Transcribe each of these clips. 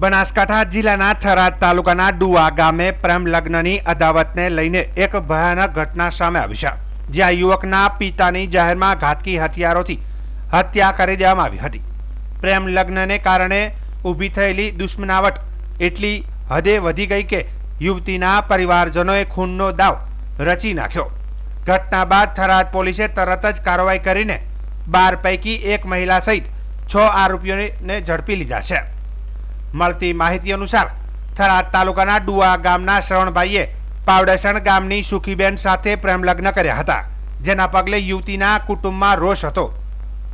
બનાસકાંઠા જિલ્લાના થરાદ તાલુકાના ડુવા ગામે પ્રેમ લગ્નની અદાવતને લઈને એક ભયાનક ઘટના સામે આવી છે, જ્યાં યુવકના પિતાની જાહેરમાં ઘાતકી હથિયારોથી હત્યા કરી દેવામાં આવી હતી. પ્રેમ લગ્નને કારણે ઊભી થયેલી દુશ્મનાવટ એટલી હદે વધી ગઈ કે યુવતીના પરિવારજનોએ ખૂનનો દાવ રચી નાખ્યો. ઘટના બાદ થરાદ પોલીસે તરત જ કાર્યવાહી કરીને બાર પૈકી એક મહિલા સહિત છ આરોપીઓને ઝડપી લીધા છે. મળતી માહિતી અનુસાર થરાદ તાલુકાના ડુઆ ગામના શ્રવણભાઈએ પાવડેસણ ગામની સુખીબેન સાથે પ્રેમ લગ્ન કર્યા હતા, જેના પગલે યુવતીના કુટુંબમાં રોષ હતો.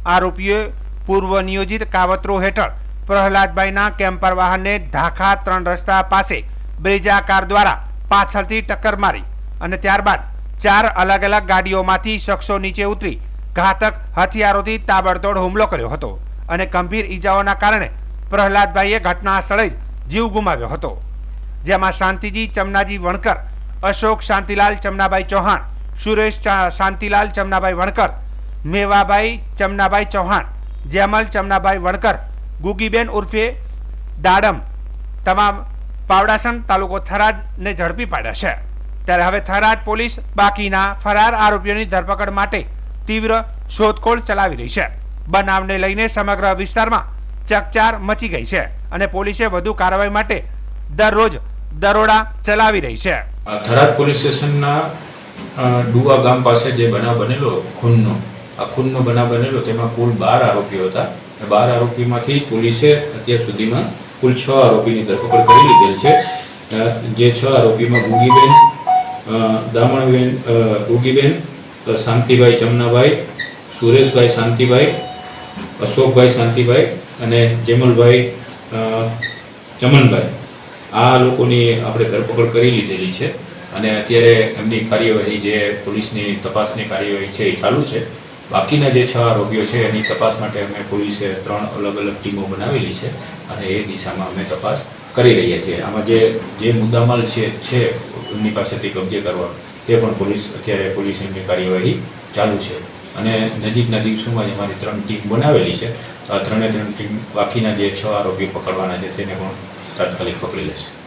આરોપીઓએ પૂર્વ નિયોજિત કાવતરો હેઠળ પ્રહલાદભાઈના કેમ્પર વાહનને ઢાકા ત્રણ રસ્તા પાસે બ્રેજા કાર દ્વારા પાછળથી ટક્કર મારી અને ત્યારબાદ ચાર અલગ અલગ ગાડીઓમાંથી શખ્સો નીચે ઉતરી ઘાતક હથિયારોથી તાબડતોડ હુમલો કર્યો હતો અને ગંભીર ઈજાઓના કારણે પ્રહલાદભાઈએ ઘટના સ્થળે જીવ ગુમાવ્યો હતો, જેમાં શાંતિજી ચમનાજી વણકર, અશોક શાંતિલાલ ચમનાભાઈ ચૌહાણ, સુરેશ શાંતિલાલ ચમનાભાઈ વણકર મેવાભાઈ ચમનાભાઈ ચૌહાણ, જેમલ ચમનાભાઈ વણકર, ગુગીબેન ઉર્ફે દાડમ તમામ પાવડાસણ તાલુકો થરાદને ઝડપી પાડ્યા છે. ત્યારે હવે થરાદ પોલીસ બાકીના ફરાર આરોપીઓની ધરપકડ માટે તીવ્ર શોધખોળ ચલાવી રહી છે. બનાવને લઈને સમગ્ર વિસ્તારમાં ચકચાર મચી ગઈ છે અને પોલીસે વધુ કાર્યવાહી માટે દરરોજ દરોડા ચલાવી રહી છે. થરાદ પોલીસ સ્ટેશનના ડુવા ગામ પાસે જે બનાવ બનેલો, ખૂનનો, આ ખૂનનો બનાવ બનેલો, તેમાં કુલ બાર આરોપીઓ હતા. બાર આરોપીમાંથી પોલીસે અત્યાર સુધીમાં કુલ છ આરોપીની ધરપકડ કરી લીધેલ છે. જે છ આરોપીમાં ગુગીબેન દામણબેન ગુગીબેન શાંતિભાઈ ચમનાભાઈ, સુરેશભાઈ શાંતિભાઈ, અશોકભાઈ શાંતિભાઈ અને જેમલભાઈ ચમનભાઈ, આ લોકોની આપણે ધરપકડ કરી લીધેલી છે અને અત્યારે એમની કાર્યવાહી જે પોલીસની તપાસની કાર્યવાહી છે એ ચાલુ છે. બાકીના જે છ આરોપીઓ છે એની તપાસ માટે અમે પોલીસે ત્રણ અલગ અલગ ટીમો બનાવેલી છે અને એ દિશામાં અમે તપાસ કરી રહ્યા છીએ. આમાં જે જે મુદ્દામાલ છે છે એમની પાસેથી કબજે કરવા તે પણ પોલીસ, અત્યારે પોલીસ એમની કાર્યવાહી ચાલુ છે. અને નજીકના દિવસોમાં જ અમારી ત્રણ ટીમ બનાવેલી છે. ત્રણે ત્રણ ટીમ બાકીના જે છ આરોપીઓ પકડવાના છે તેને પણ તાત્કાલિક પકડી લેશે.